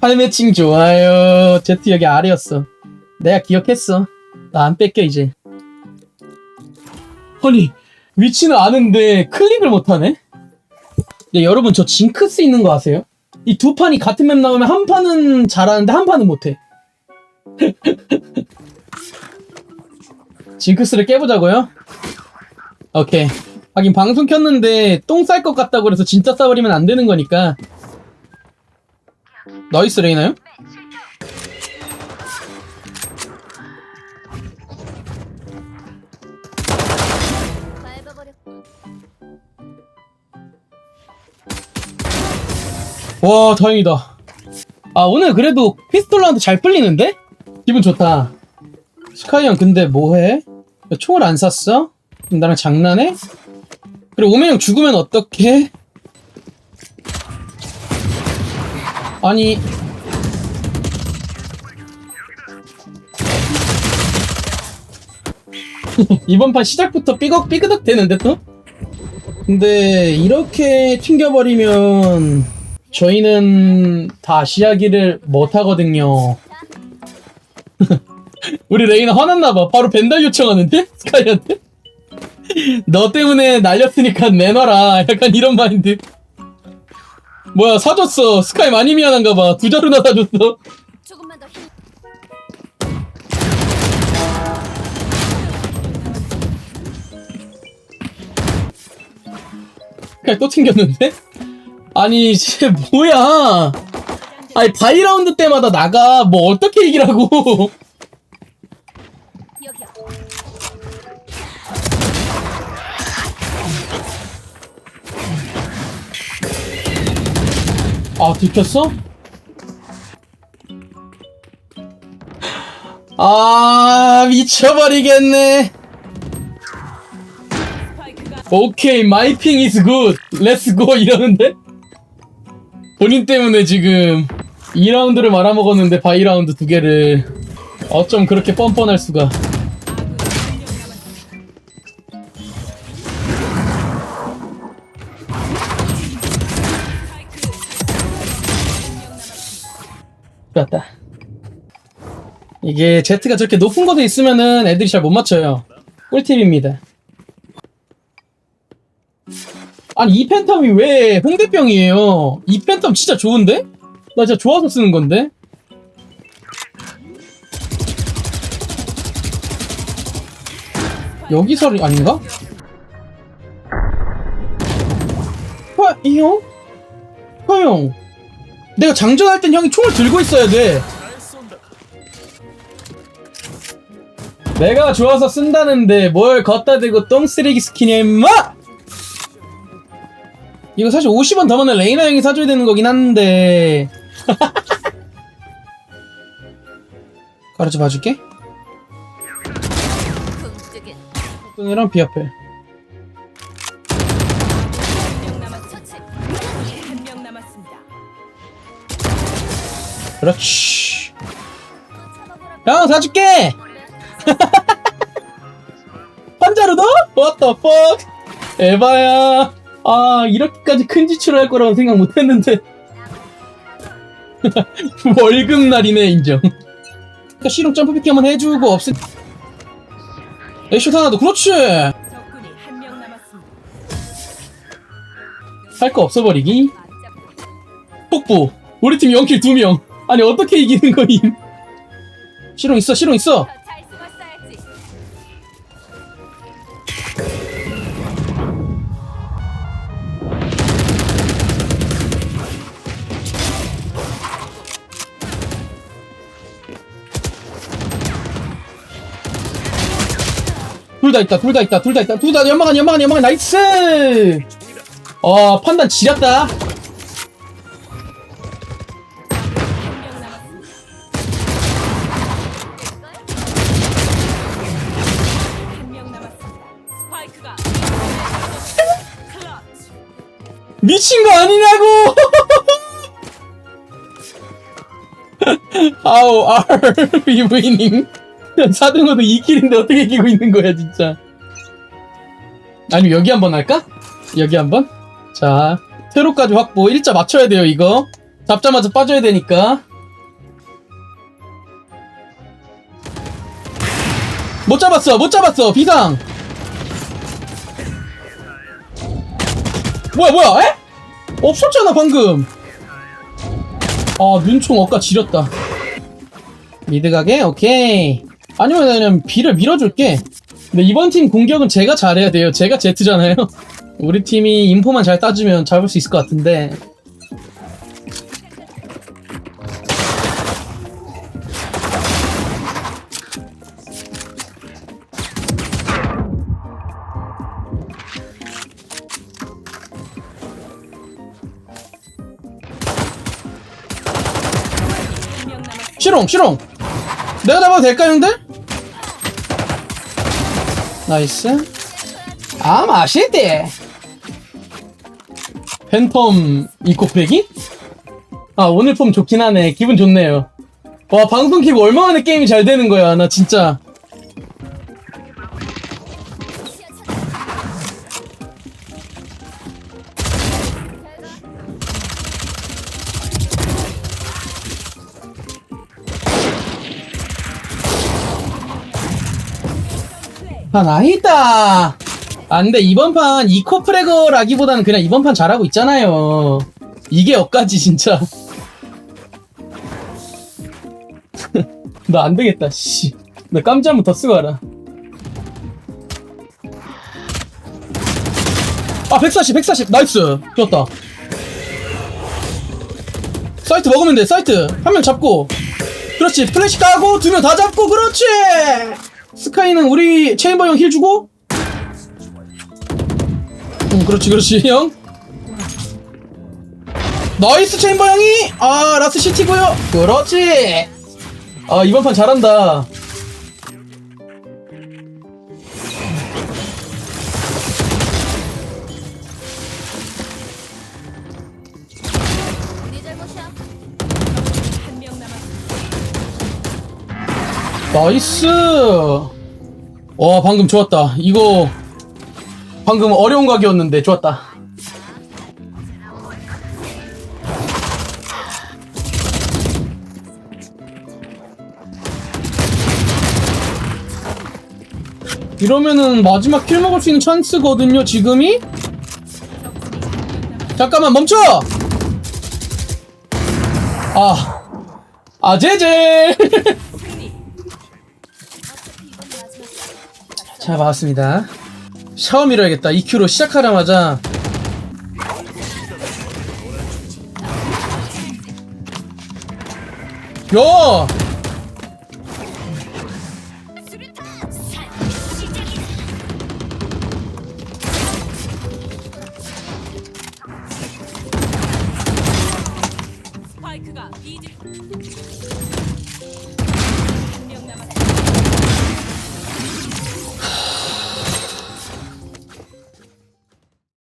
팔 매칭 좋아요. 제트 여기 아래였어. 내가 기억했어. 나 안 뺏겨 이제. 아니 위치는 아는데 클릭을 못하네. 네, 여러분 저 징크스 있는 거 아세요? 이 두 판이 같은 맵 나오면 한 판은 잘하는데 한 판은 못해. 징크스를 깨보자고요? 오케이. 하긴 방송 켰는데 똥 쌀 것 같다고 그래서 진짜 싸버리면 안 되는 거니까. 나이스 레이나요? 와 다행이다. 아 오늘 그래도 피스톨라한테 잘 풀리는데? 기분 좋다. 스카이 형 근데 뭐해? 왜 총을 안? 그럼 나랑 장난해? 그리고 오메 형 죽으면 어떡해? 아니 이번 판 시작부터 삐걱 삐그덕 되는데 또? 근데 이렇게 튕겨버리면 저희는 다시 하기를 못하거든요. 우리 레이나 화났나봐. 바로 벤달 요청하는데? 스카이한테? 너 때문에 날렸으니까 내놔라. 약간 이런 마인드. 뭐야, 사줬어. 스카이 많이 미안한가봐. 두 자루나 사줬어. 조금만 더 힘. 스카이 또 튕겼는데? 아니, 쟤 뭐야. 아니, 바이라운드 때마다 나가. 뭐, 어떻게 이기라고. 여기야. 아, 들켰어? 아, 미쳐버리겠네. 오케이, is good. Let's go. 이러는데? 본인 때문에 지금 2라운드를 말아먹었는데 바이라운드 두 개를 어쩜 그렇게 뻔뻔할 수가. 좋았다. 이게 Z가 저렇게 높은 곳에 있으면은 애들이 잘 못 맞춰요. 꿀팁입니다. 아니 이 팬텀이 왜 홍대병이에요? 이 팬텀 진짜 좋은데? 나 진짜 좋아서 쓰는 건데? 여기서 아닌가? 화, 이 형? 화 형. 내가 장전할 땐 형이 총을 들고 있어야 돼. 내가 좋아서 쓴다는데 뭘 걷다 대고 똥 쓰레기 스킨이야 임마! 이거 사실 50원 더 받는 레이나 형이 사줘야 되는 거긴 한데 가르쳐 봐줄게. 똥이랑 비 앞에 그렇지. 형 사줄게! 환자로 너? What the fuck? 에바야. 아 이렇게까지 큰 지출을 할 거라고 생각 못했는데. 월급 날이네 인정. 그러니까 실용 점프 피키 한번 해주고 없으 에이쇼 하나 더 그렇지. 할 거 없어버리기. 폭부 우리 팀 0킬 2명 아니 어떻게 이기는 거임? 실용 있어 실용 있어. 더잘 숨었어야지. 둘 다 있다 둘 다 있다 둘 다 있다. 둘 다 연막안 연막안 연막안 나이스! 어 판단 지렸다 미친 거 아니냐고 How are we winning 4등어도 2킬인데 어떻게 이기고 있는 거야 진짜 아니 여기 한번 할까? 여기 한번 자 세로까지 확보 일자 맞춰야 돼요 이거 잡자마자 빠져야 되니까. 못 잡았어, 못 잡았어, 비상! 뭐야, 뭐야, 에? 없었잖아, 방금! 아, 눈총 억까 지렸다. 미드 가게? 오케이. 아니면 그냥 B를 밀어줄게. 근데 이번 팀 공격은 제가 잘해야 돼요. 제가 Z잖아요. 우리 팀이 인포만 잘 따주면 잡을 수 있을 것 같은데. 시롱, 시롱! 내가 잡아도 될까, 형들? 나이스. 아, 맛있대! 팬텀 이코프레기? 아, 오늘 폼 좋긴 하네. 기분 좋네요. 와, 방송 키고 얼마 만에 게임이 잘 되는 거야. 나 진짜. 아, 나이다! 아, 근데 이번 판 이코 프레거라기보다는 그냥 이번 판 잘하고 있잖아요. 이게 억까지, 진짜. 나 안 되겠다, 씨. 나 깜짝 한번 더 쓰고 와라. 아, 140, 140, 나이스! 좋았다. 사이트 먹으면 돼, 사이트. 한 명 잡고. 그렇지, 플래시 까고, 두 명 다 잡고, 그렇지! 스카이는 우리 체인버 형 힐 주고. 응, 그렇지, 그렇지, 형. 나이스 체인버 형이! 아, 라스 시티고요 그렇지! 아, 이번 판 잘한다. 나이스! 와, 방금 좋았다. 이거, 방금 어려운 각이었는데, 좋았다. 이러면은 마지막 킬 먹을 수 있는 찬스거든요, 지금이? 잠깐만, 멈춰! 아, 아, 제제! 승리. 어차피 이번 잘 봤습니다. 샤워 밀어야겠다. EQ로 시작하자마자 야! 스파이크가 B 지